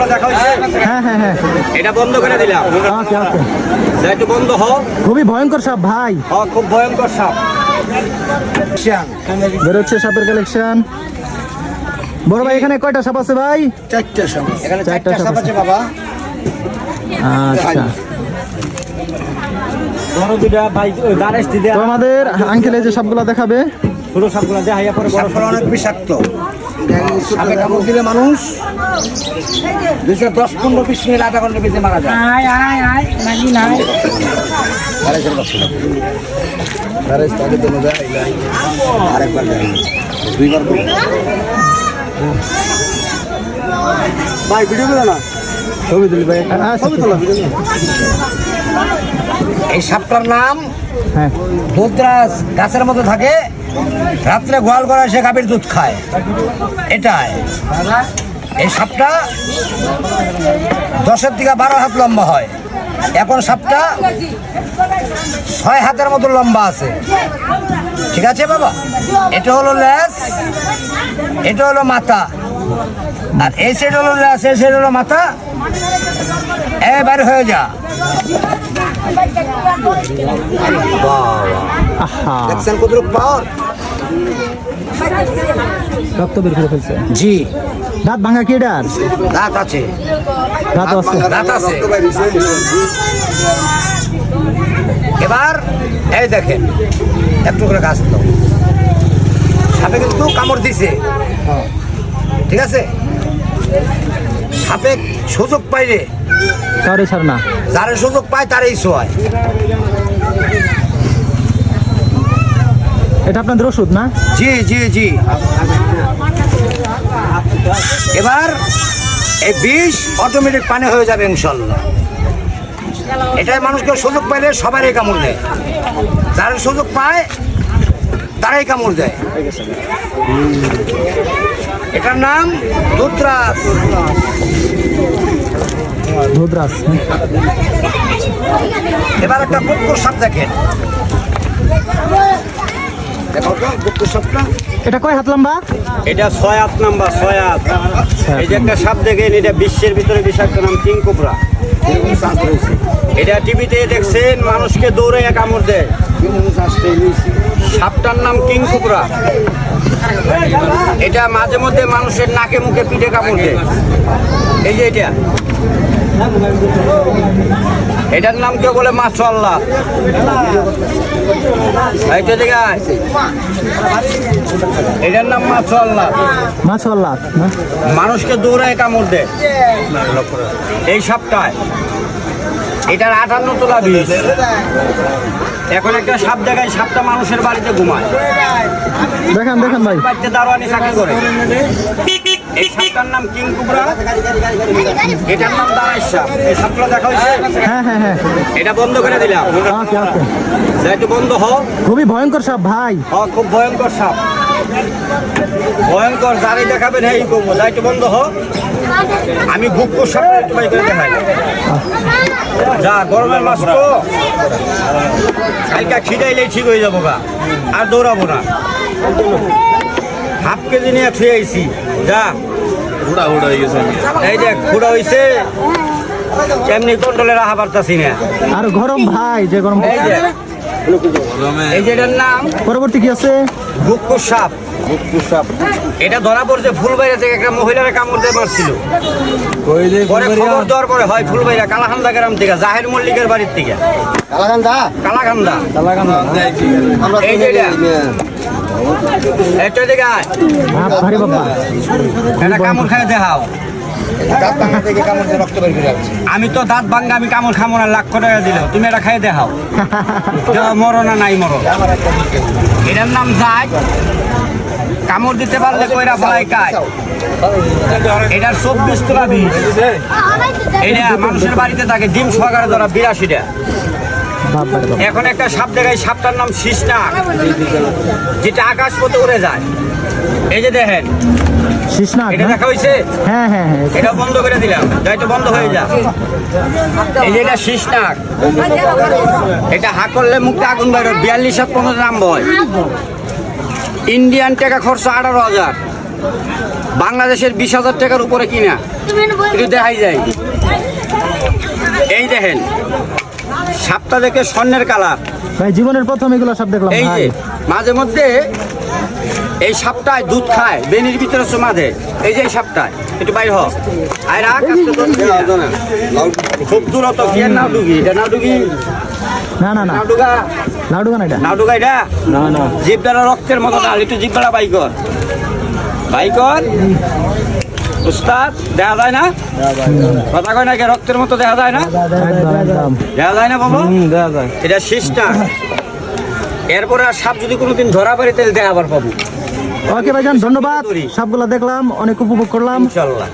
সাপগুলো দেখা হয়েছে? হ্যাঁ হ্যাঁ হ্যাঁ এটা বন্ধ করে দিলাম। ওকে ওকে একটু বন্ধ হ খুবই ভয়ঙ্কর সাপ ভাই। খুব ভয়ঙ্কর সাপ। বেরোচ্ছে সাপের কালেকশন বড় ভাই এখানে কয়টা সাপ আছে ভাই? চারটে সাপ এখানে চারটা চারটা সাপ সাপ আছে। বাবা। আচ্ছা। ধরো দুটা ভাই ওই বারেস্টি দেয়া তো আমাদের আঙ্কেল এই যে সবগুলো দেখাবে। ছোট সাপগুলো দেখাইয়া পরে বড় অনেক বিষাক্ত। সাপে কামড় দিলে মানুষ। দুশো দশ পনেরো বিশ মিনিট আধা ঘণ্টা বেঁচে মারা যায়। আয় আয় আয় লাগি নাই আরেকবার দেয় দুইবার ভাই ভিডিও করে না। ছবি তুলি ভাই। আচ্ছা, এই সাপটার নাম হ্যাঁ। গাছের মধ্যে থাকে। রাত্রে গোয়াল করে সে গাভীর দুধ খায়। এটাই। এই সাপটা দশের থেকে বারো হাত লম্বা হয়। এখন সাপটা ছয় হাতের মতো লম্বা আছে। ঠিক আছে বাবা? এটা হলো ল্যাস এটা হলো মাথা। আর এই সাইড হলো ল্যাস এই সাইড হলো মাথা। এবার হয়ে যা। আহা দেখছেন কতটুকু পাওয়ার। রক্ত বের করে ফেলছে। জি। দাঁত ভাঙা কি এটার? দাঁত আছে। দাঁত আছে। দাঁত আছে। এবার এই দেখেন একটু করে গাছ তো সাপে কিন্তু কামড় দিছে। ঠিক আছে? সাপে সুযোগ পাইলে কাউরে ছাড় না। যারা সুযোগ পায় তারাই শোয় এটা আপনাদের ওষুধ না? জি জি জি। এবার এই বিষ অটোমেটিক পানি হয়ে যাবে ইনশাল্লাহ। এটাই মানুষকে সুযোগ পাইলে সবারই কামড় দেয়। যারা সুযোগ পায় তারাই কামড় দেয়। এটার নাম দুধরাজ ধুদ্রাস এবার একটা বুকুর সাপ দেখেন দেখো তো বুকুর সাপটা এটা কয় হাত লম্বা? এটা ছয় আট নাম্বার ছয় আট এই যে একটা সাপ দেখেন, এটা বিশ্বের ভিতরে বিষাক্ত নাম কিং কোবরা। এটা টিভিতে দেখছেন, মানুষকে দৌড়ে কামড় দেয়। সাপটার নাম কিং কোবরা। এটা মাঝে মধ্যে মানুষের নাকে মুখে পিঠে কামড় দেয়। এই যে এটা। এটার নাম কেউ বলে তো এটার নাম লাখ না? মানুষকে দৌড়ায় কামড় দেয়। এই সপ্তাহে। এটার আটান্ন তোলা বিষ। এখন একটা সাপ দেখায় সাপটা মানুষের বাড়িতে ঘুমায়। দেখান দেখান ভাই। বাড়িতে দারোয়ানি চাকরি করে। এই সাপটার নাম কিং কুবরা। এটার নাম দাঁড়াই এই সাপগুলো দেখা হয়েছে? হ্যাঁ হ্যাঁ হ্যাঁ এটা বন্ধ করে দিলাম। ওকে ওকে যা বন্ধ হ খুবই ভয়ঙ্কর সাপ ভাই। হ খুব ভয়ঙ্কর সাপ। ভয়ঙ্কর যারাই দেখাবেন এই করব একটু বন্ধ হ আমি সাপ করে দেখাই। যা গরমের মাস তো কালকা খিদাইলেই ঠিক হয়ে যাব গা আর দৌড়াবো না। হাফ কেজি নিয়ে থুয়ে আইছি। যা। এই যে খুঁড়া হয়েছে এমনি কন্ট্রোলে রাখা পারতাছি না। আর গরম ভাই যে গরম এই যে এই যে এটার নাম? পরবর্তী কি আছে? গুপ্ত সাপ। এটা ধরা পড়ছে ফুলবাইরা থেকে একটা মহিলার কামড় দিয়ে মারছিল। পরে খবর দেওয়ার পরে হয় ফুলবাইরা কালাখান্দা গ্রাম থেকে জাহের মল্লিকের বাড়ির থেকে। কালাখান্দা এই যে এটা দিকে আয়। বাপ ভারি বাবা এটা কামড় খাই দেখাও আমি তো দাঁত ভাঙ্গা আমি কামড় খামো না লাখ টাকা দিল তুমি এটা খাই দেখাও দেওয়া মরো না নাই মরো এটার নাম যায় কামড় দিতে পারলে কইরা ফলাই কায় এটার চব্বিশ তোলা বিষ এটা মানুষের বাড়িতে থাকে ডিম সহকারে ধরা বিরাশিটা এখন একটা সাপ দেখাই সাপটার নাম শিসনাক যেটা আকাশ পথে উড়ে যায়। এই যে দেখেন এটা দেখা হয়েছে? হ্যাঁ হ্যাঁ হ্যাঁ এটা বন্ধ করে দিলাম। যাইতে বন্ধ হয়ে যা এই যে এটা এটা হা করলে মুখে আগুন বিয়াল্লিশ হাত পনেরো দাম হয় ইন্ডিয়ান টাকা খরচ আঠারো হাজার। বাংলাদেশের বিশ হাজার টাকার উপরে কিনা। একটু দেখাই যায়। এই দেখেন সাপটা দেখে স্বর্ণের কালার। ভাই জীবনের প্রথম এগুলো সব দেখলাম এই যে মাঝে মধ্যে এই সাপটায় দুধ খায় বেনির ভিতরে মাঝে। এই যে এই সাপটায় একটু বাইর হ। আয় রাখ খুব দূরত কি নাও ডুগি এটা নাও ডুগি না না না। নাও ডুগা গান এটা। নাও ডুগা এটা? না না। দ্বারা রক্তের মতো ডাল একটু জিভদারা বাই কর বাই কর উস্তাদ দেখা যায় না? কথা কয় না কি? রক্তের মতো দেখা যায় না? দেখা যায় না বাবা এটা শেষটা এরপরে আর সাপ যদি কোনোদিন ধরা পারি তাহলে দেখাবার পাবো। ওকে ভাইজান ধন্যবাদ। সবগুলো দেখলাম অনেক উপভোগ করলাম। ইনশাল্লাহ।